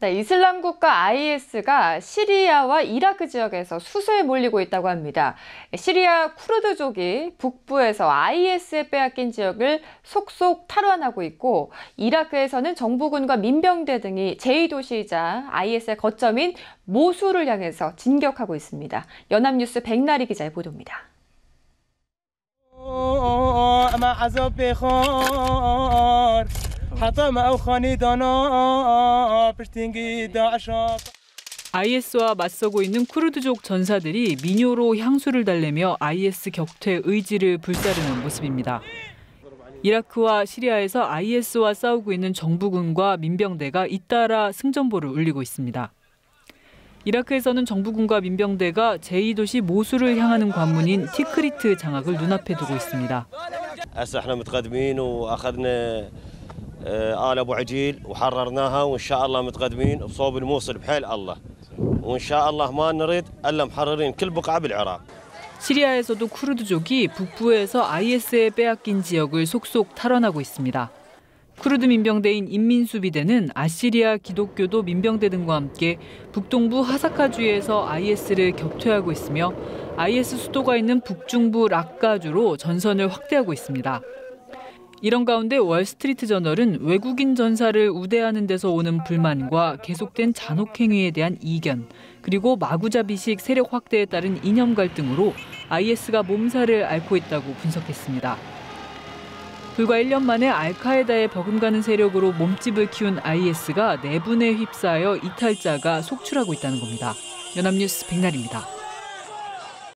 네, 이슬람 국가 IS가 시리아와 이라크 지역에서 수세에 몰리고 있다고 합니다. 시리아 쿠르드족이 북부에서 IS에 빼앗긴 지역을 속속 탈환하고 있고 이라크에서는 정부군과 민병대 등이 제2도시이자 IS의 거점인 모술을 향해서 진격하고 있습니다. 연합뉴스 백나리 기자의 보도입니다. IS와 맞서고 있는 쿠르드족 전사들이 민요로 향수를 달래며 IS 격퇴 의지를 불사르는 모습입니다. 이라크와 시리아에서 IS와 싸우고 있는 정부군과 민병대가 잇따라 승전보를 울리고 있습니다. 이라크에서는 정부군과 민병대가 제2도시 모술을 향하는 관문인 티크리트 장악을 눈앞에 두고 있습니다. آل أبو عجيل وحررناها وإن شاء الله متقدمين بصوب الموصل بحيل الله وإن شاء الله ما نريد إلا محررين كل بقعة بالعراق 시리아에서도 쿠르드족이 북부에서 IS에 빼앗긴 지역을 속속 탈환하고 있습니다. 쿠르드 민병대인 인민수비대는 아시리아 기독교도 민병대 등과 함께 북동부 하사카주에서 IS를 격퇴하고 있으며 IS 수도가 있는 북중부 락가주로 전선을 확대하고 있습니다. 이런 가운데 월스트리트 저널은 외국인 전사를 우대하는 데서 오는 불만과 계속된 잔혹행위에 대한 이견, 그리고 마구잡이식 세력 확대에 따른 이념 갈등으로 IS가 몸살을 앓고 있다고 분석했습니다. 불과 1년 만에 알카에다에 버금가는 세력으로 몸집을 키운 IS가 내분에 휩싸여 이탈자가 속출하고 있다는 겁니다. 연합뉴스 백날입니다.